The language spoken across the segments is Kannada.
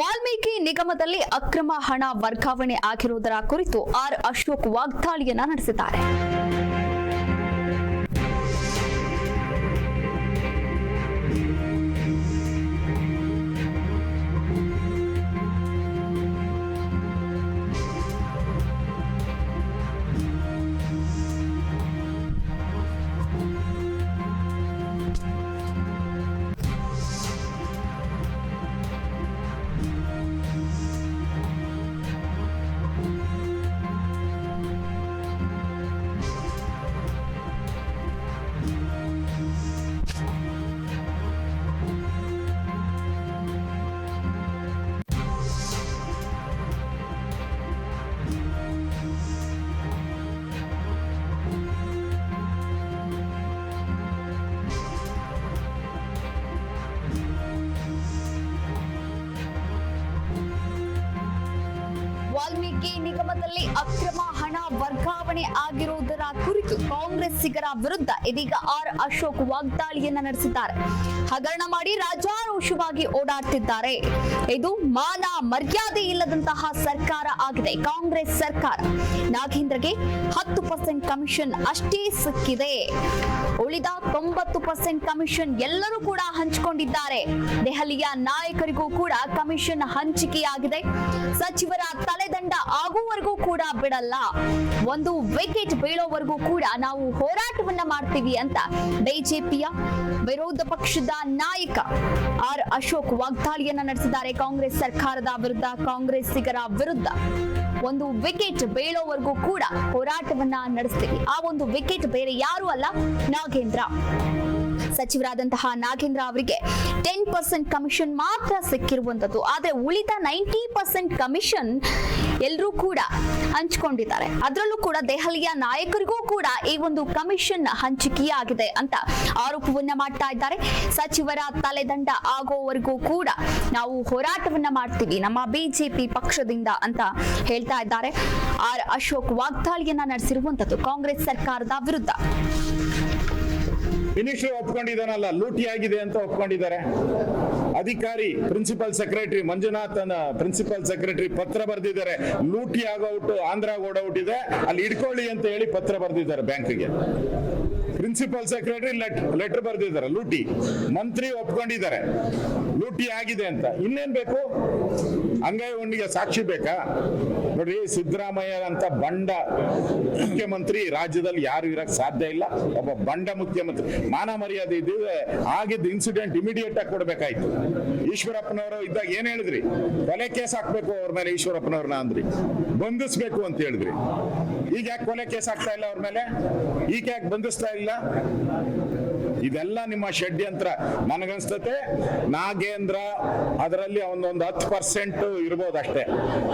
ವಾಲ್ಮೀಕಿ ನಿಗಮದಲ್ಲಿ ಅಕ್ರಮ ಹಣ ವರ್ಗಾವಣೆ ಆಗಿರುವುದರ ಕುರಿತು ಆರ್ ಅಶೋಕ್ ವಾಗ್ದಾಳಿಯನ್ನ ನಡೆಸಿದ್ದಾರೆ. me ವಾಲ್ಮೀಕಿ ಅಕ್ರಮ ಹಣ ವರ್ಗಾವಣೆ ಆಗಿರುವುದರ ಕುರಿತು ಕಾಂಗ್ರೆಸ್ಸಿಗರ ವಿರುದ್ಧ ಇದೀಗ ಆರ್ ಅಶೋಕ್ ವಾಗ್ದಾಳಿಯನ್ನ ನಡೆಸಿದ್ದಾರೆ. ಹಗರಣ ಮಾಡಿ ರಾಜಾರೋಷವಾಗಿ ಓಡಾಡ್ತಿದ್ದಾರೆ. ಇದು ಮಾನ ಮರ್ಯಾದೆ ಇಲ್ಲದಂತಹ ಸರ್ಕಾರ ಆಗಿದೆ. ಕಾಂಗ್ರೆಸ್ ಸರ್ಕಾರ ನಾಗೇಂದ್ರಗೆ ಹತ್ತು ಪರ್ಸೆಂಟ್ ಕಮಿಷನ್ ಅಷ್ಟೇ ಸಿಕ್ಕಿದೆ. ಉಳಿದ ತೊಂಬತ್ತು ಪರ್ಸೆಂಟ್ ಕಮಿಷನ್ ಎಲ್ಲರೂ ಕೂಡ ಹಂಚಿಕೊಂಡಿದ್ದಾರೆ. ದೆಹಲಿಯ ನಾಯಕರಿಗೂ ಕೂಡ ಕಮಿಷನ್ ಹಂಚಿಕೆಯಾಗಿದೆ. ಸಚಿವರ ತಲೆದಂಡ ಆಗುವವರೆಗೂ ಕೂಡ ಬಿಡಲ್ಲ. ಒಂದು ವಿಕೆಟ್ ಬೀಳೋವರೆಗೂ ಕೂಡ ನಾವು ಹೋರಾಟವನ್ನ ಮಾಡ್ತೀವಿ ಅಂತ ಬಿಜೆಪಿಯ ವಿರೋಧ ಪಕ್ಷದ ನಾಯಕ ಆರ್ ಅಶೋಕ್ ವಾಗ್ದಾಳಿಯನ್ನ ನಡೆಸಿದ್ದಾರೆ. ಕಾಂಗ್ರೆಸ್ ಸರ್ಕಾರದ ವಿರುದ್ಧ, ಕಾಂಗ್ರೆಸ್ಸಿಗರ ವಿರುದ್ಧ ಒಂದು ವಿಕೆಟ್ ಬೀಳೋವರೆಗೂ ಕೂಡ ಹೋರಾಟವನ್ನ ನಡೆಸ್ತೀವಿ. ಆ ಒಂದು ವಿಕೆಟ್ ಬೇರೆ ಯಾರು ಅಲ್ಲ, ನಾಗೇಂದ್ರ. ಸಚಿವರಾದಂತಹ ನಾಗೇಂದ್ರ ಅವರಿಗೆ ಟೆನ್ ಪರ್ಸೆಂಟ್ ಕಮಿಷನ್ ಮಾತ್ರ ಸಿಕ್ಕಿರುವಂತದ್ದು. ಆದ್ರೆ ಉಳಿದ ನೈಂಟಿ ಪರ್ಸೆಂಟ್ ಕಮಿಷನ್ ಎಲ್ಲರೂ ಕೂಡ ಹಂಚಿಕೊಂಡಿದ್ದಾರೆ. ಅದರಲ್ಲೂ ಕೂಡ ದೆಹಲಿಯ ನಾಯಕರಿಗೂ ಕೂಡ ಈ ಒಂದು ಕಮಿಷನ್ ಹಂಚಿಕೆಯಾಗಿದೆ ಅಂತ ಆರೋಪವನ್ನ ಮಾಡ್ತಾ ಇದ್ದಾರೆ. ಸಚಿವರ ತಲೆದಂಡ ಆಗೋವರೆಗೂ ಕೂಡ ನಾವು ಹೋರಾಟವನ್ನ ಮಾಡ್ತೀವಿ. ನಮ್ಮ ಬಿಜೆಪಿ ಪಕ್ಷದಿಂದ ಅಂತ ಹೇಳ್ತಾ ಇದ್ದಾರೆ. ಆರ್ ಅಶೋಕ್ ವಾಗ್ದಾಳಿಯನ್ನ ನಡೆಸಿರುವಂತದ್ದು ಕಾಂಗ್ರೆಸ್ ಸರ್ಕಾರದ ವಿರುದ್ಧ. ಮಿನಿಸ್ಟರ್ ಒಪ್ಕೊಂಡಿದ್ದಾನಲ್ಲ, ಲೂಟಿ ಆಗಿದೆ ಅಂತ ಒಪ್ಕೊಂಡಿದ್ದಾರೆ. ಅಧಿಕಾರಿ ಪ್ರಿನ್ಸಿಪಲ್ ಸೆಕ್ರೆಟರಿ ಮಂಜುನಾಥನ ಪ್ರಿನ್ಸಿಪಲ್ ಸೆಕ್ರೆಟರಿ ಪತ್ರ ಬರೆದಿದ್ದಾರೆ. ಲೂಟಿ ಆಗೋಟು ಆಂಧ್ರ ಓಡೌಟ್ ಇದೆ ಅಲ್ಲಿ ಇಟ್ಕೊಳ್ಳಿ ಅಂತ ಹೇಳಿ ಪತ್ರ ಬರೆದಿದ್ದಾರೆ ಬ್ಯಾಂಕ್ಗೆ. ಪ್ರಿನ್ಸಿಪಲ್ ಸೆಕ್ರೆಟರಿ ಲೆಟರ್ ಬರೆದಿದ್ದಾರೆ, ಲೂಟಿ. ಮಂತ್ರಿ ಒಪ್ಕೊಂಡಿದ್ದಾರೆ. ಲೂಟಿ ಆಗಿದೆ ಅಂತ. ಇನ್ನೇನ್ ಬೇಕು? ಅಂಗೈ ಉಂಡಿಗೆ ಸಾಕ್ಷಿ ಬೇಕಾ? ನೋಡ್ರಿ ಸಿದ್ದರಾಮಯ್ಯ ಅಂತ ಬಂಡ ಮುಖ್ಯಮಂತ್ರಿ ರಾಜ್ಯದಲ್ಲಿ ಯಾರು ಇರಕ್ ಸಾಧ್ಯ ಇಲ್ಲ. ಒಬ್ಬ ಬಂಡ ಮುಖ್ಯಮಂತ್ರಿ. ಮಾನ ಮರ್ಯಾದೆ ಇದ್ದಿದ್ರೆ ಆಗಿದ್ದ ಇನ್ಸಿಡೆಂಟ್ ಇಮಿಡಿಯೇಟ್ ಆಗಿ ಕೊಡ್ಬೇಕಾಯ್ತು. ಈಶ್ವರಪ್ಪನವರು ಇದ್ದಾಗ ಏನ್ ಹೇಳಿದ್ರಿ? ಕೊಲೆ ಕೇಸ್ ಹಾಕ್ಬೇಕು ಅವ್ರ ಮೇಲೆ ಈಶ್ವರಪ್ಪನವ್ರನ್ನ ಅಂದ್ರಿ. ಬಂಧಿಸ್ಬೇಕು ಅಂತ ಹೇಳಿದ್ರಿ. ಈಗ ಯಾಕೆ ಕೊಲೆ ಕೇಸ್ ಹಾಕ್ತಾ ಇಲ್ಲ ಅವ್ರ ಮೇಲೆ? ಈಗ ಯಾಕೆ ಬಂಧಿಸ್ತಾ ಇಲ್ಲ? ಇದೆಲ್ಲ ನಿಮ್ಮ ಷಡ್ಯಂತ್ರ. ನನಗನ್ಸ್ತತೆ ನಾಗೇಂದ್ರ, ಅದರಲ್ಲಿ ಅವನೊಂದು ಹತ್ತು ಪರ್ಸೆಂಟ್ ಇರ್ಬೋದು ಅಷ್ಟೇ.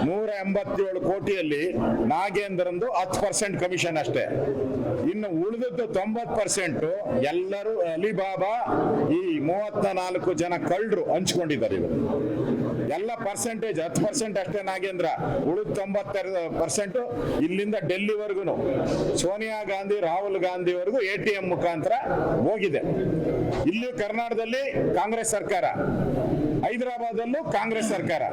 ನೂರ ಎಂಬತ್ತೇಳು ಕೋಟಿಯಲ್ಲಿ ನಾಗೇಂದ್ರಂದು ಹತ್ತು ಪರ್ಸೆಂಟ್ ಕಮಿಷನ್ ಅಷ್ಟೇ. ಇನ್ನು ಉಳಿದದ್ದು ತೊಂಬತ್ ಪರ್ಸೆಂಟ್ ಎಲ್ಲರೂ ಅಲಿಬಾಬಾ ಈ ಮೂವತ್ತ ನಾಲ್ಕು ಜನ ಕಳ್ಳರು ಹಂಚ್ಕೊಂಡಿದ್ದಾರೆ ಇವರು. ಎಲ್ಲ ಪರ್ಸೆಂಟೇಜ್ ಹತ್ತು ಪರ್ಸೆಂಟ್ ಅಷ್ಟೇ ನಾಗೇಂದ್ರ. ಉಳಿದ ತೊಂಬತ್ತೆರಡು ಪರ್ಸೆಂಟ್ ಇಲ್ಲಿಂದ ಡೆಲ್ಲಿವರೆಗೂ ಸೋನಿಯಾ ಗಾಂಧಿ, ರಾಹುಲ್ ಗಾಂಧಿವರೆಗೂ ಎ ಟಿ ಎಂ ಮುಖಾಂತರ ಹೋಗಿದೆ. ಇಲ್ಲಿ ಕರ್ನಾಟಕದಲ್ಲಿ ಕಾಂಗ್ರೆಸ್ ಸರ್ಕಾರ. ಹೈದರಾಬಾದಲ್ಲೂ ಕಾಂಗ್ರೆಸ್ ಸರ್ಕಾರ.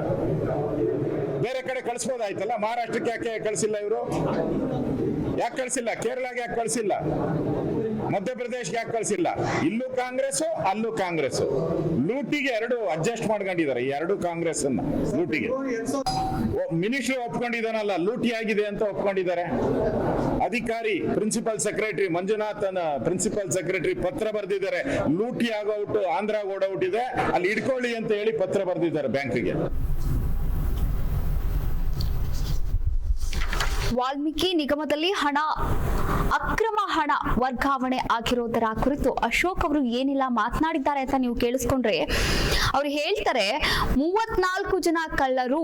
ಬೇರೆ ಕಡೆ ಕಳಿಸ್ಬೋದಾಯ್ತಲ್ಲ? ಮಹಾರಾಷ್ಟ್ರಕ್ಕೆ ಯಾಕೆ ಕಳಿಸಿಲ್ಲ ಇವರು? ಯಾಕೆ ಕಳಿಸಿಲ್ಲ? ಕೇರಳಗೆ ಯಾಕೆ ಕಳಿಸಿಲ್ಲ? ಮಧ್ಯಪ್ರದೇಶ್ಗೆ ಯಾಕೆ ಕಳಿಸಿಲ್ಲ? ಇಲ್ಲೂ ಕಾಂಗ್ರೆಸ್ ಅಲ್ಲೂ ಕಾಂಗ್ರೆಸ್ ಲೂಟಿಗೆ ಎರಡು ಅಡ್ಜಸ್ಟ್ ಮಾಡ್ಕೊಂಡಿದ್ದಾರೆ, ಈ ಎರಡು ಕಾಂಗ್ರೆಸ್ ಅನ್ನ ಲೂಟಿಗೆ ಮಿನಿಸ್ಟರ್ ಒಪ್ಕೊಂಡಿದ್ದಾನಲ್ಲ, ಲೂಟಿ ಆಗಿದೆ ಅಂತ ಒಪ್ಕೊಂಡಿದ್ದಾರೆ. ಅಧಿಕಾರಿ, ಪ್ರಿನ್ಸಿಪಲ್ ಸೆಕ್ರೆಟರಿ ಮಂಜುನಾಥ್ ಅನ್ನ ಪ್ರಿನ್ಸಿಪಲ್ ಸೆಕ್ರೆಟರಿ ಪತ್ರ ಬರೆದಿದ್ದಾರೆ. ಲೂಟಿ ಆಗೌಟ್ ಆಂಧ್ರ ಓಡೌಟ್ ಇದೆ ಅಲ್ಲಿ ಇಟ್ಕೊಳ್ಳಿ ಅಂತ ಹೇಳಿ ಪತ್ರ ಬರೆದಿದ್ದಾರೆ ಬ್ಯಾಂಕ್ಗೆ. ವಾಲ್ಮೀಕಿ ನಿಗಮದಲ್ಲಿ ಹಣ, ಅಕ್ರಮ ಹಣ ವರ್ಗಾವಣೆ ಆಗಿರೋದರ ಕುರಿತು ಅಶೋಕ್ ಅವರು ಏನಿಲ್ಲ ಮಾತನಾಡಿದ್ದಾರೆ ಅಂತ ನೀವು ಕೇಳಿಸ್ಕೊಂಡ್ರೆ, ಅವ್ರು ಹೇಳ್ತಾರೆ ಮೂವತ್ನಾಲ್ಕು ಜನ ಕಳ್ಳರು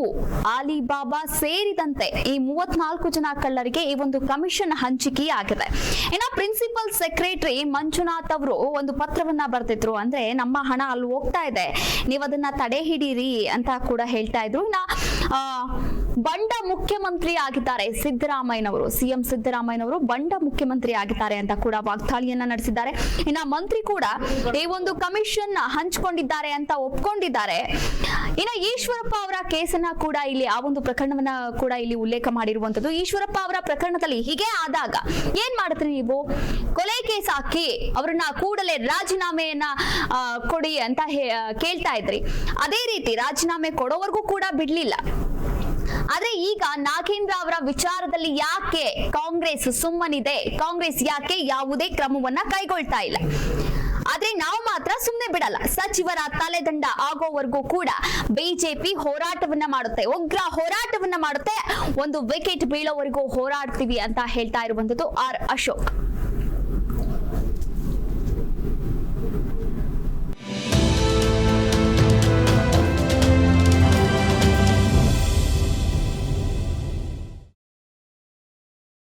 ಆಲಿಬಾಬಾ ಸೇರಿದಂತೆ ಈ ಮೂವತ್ನಾಲ್ಕು ಜನ ಕಳ್ಳರಿಗೆ ಈ ಒಂದು ಕಮಿಷನ್ ಹಂಚಿಕೆ ಆಗಿದೆ. ಇನ್ನ ಪ್ರಿನ್ಸಿಪಲ್ ಸೆಕ್ರೆಟರಿ ಮಂಜುನಾಥ್ ಅವರು ಒಂದು ಪತ್ರವನ್ನ ಬರ್ತಿದ್ರು ಅಂದ್ರೆ ನಮ್ಮ ಹಣ ಅಲ್ಲಿ ಹೋಗ್ತಾ ಇದೆ, ನೀವು ಅದನ್ನ ತಡೆ ಹಿಡೀರಿ ಅಂತ ಕೂಡ ಹೇಳ್ತಾ ಇದ್ರು. ಇನ್ನ ಬಂಡ ಮುಖ್ಯಮಂತ್ರಿ ಆಗಿದ್ದಾರೆ ಸಿದ್ದರಾಮಯ್ಯನವರು. ಸಿಎಂ ಸಿದ್ದರಾಮಯ್ಯನವರು ಬಂಡ ಮುಖ್ಯಮಂತ್ರಿ ಆಗಿದ್ದಾರೆ ಅಂತ ಕೂಡ ವಾಗ್ದಾಳಿಯನ್ನ ನಡೆಸಿದ್ದಾರೆ. ಇನ್ನ ಮಂತ್ರಿ ಕೂಡ ಈ ಒಂದು ಕಮಿಷನ್ ಹಂಚಿಕೊಂಡಿದ್ದಾರೆ ಅಂತ ಒಪ್ಕೊಂಡಿದ್ದಾರೆ. ಇನ್ನ ಈಶ್ವರಪ್ಪ ಅವರ ಕೇಸನ್ನ ಕೂಡ ಇಲ್ಲಿ ಆ ಒಂದು ಪ್ರಕರಣವನ್ನ ಕೂಡ ಇಲ್ಲಿ ಉಲ್ಲೇಖ ಮಾಡಿರುವಂತದ್ದು. ಈಶ್ವರಪ್ಪ ಅವರ ಪ್ರಕರಣದಲ್ಲಿ ಹೀಗೆ ಆದಾಗ ಏನ್ ಮಾಡ್ತೀರಿ ನೀವು? ಕೊಲೆ ಕೇಸ್ ಹಾಕಿ ಅವರನ್ನ ಕೂಡಲೇ ರಾಜೀನಾಮೆಯನ್ನ ಕೊಡಿ ಅಂತ ಕೇಳ್ತಾ ಇದ್ರಿ. ಅದೇ ರೀತಿ ರಾಜೀನಾಮೆ ಕೊಡೋವರೆಗೂ ಕೂಡ ಬಿಡ್ಲಿಲ್ಲ. ಆದ್ರೆ ಈಗ ನಾಗೇಂದ್ರ ಅವರ ವಿಚಾರದಲ್ಲಿ ಯಾಕೆ ಕಾಂಗ್ರೆಸ್ ಸುಮ್ಮನಿದೆ? ಕಾಂಗ್ರೆಸ್ ಯಾಕೆ ಯಾವುದೇ ಕ್ರಮವನ್ನ ಕೈಗೊಳ್ತಾ ಇಲ್ಲ? ಆದ್ರೆ ನಾವು ಮಾತ್ರ ಸುಮ್ಮನೆ ಬಿಡಲ್ಲ. ಸಚಿವರ ತಲೆದಂಡ ಆಗೋವರೆಗೂ ಕೂಡ ಬಿಜೆಪಿ ಹೋರಾಟವನ್ನ ಮಾಡುತ್ತೆ. ಉಗ್ರ ಹೋರಾಟವನ್ನ ಮಾಡುತ್ತೆ. ಒಂದು ವಿಕೆಟ್ ಬೀಳೋವರೆಗೂ ಹೋರಾಡ್ತೀವಿ ಅಂತ ಹೇಳ್ತಾ ಇರುವಂತದ್ದು ಆರ್ ಅಶೋಕ್.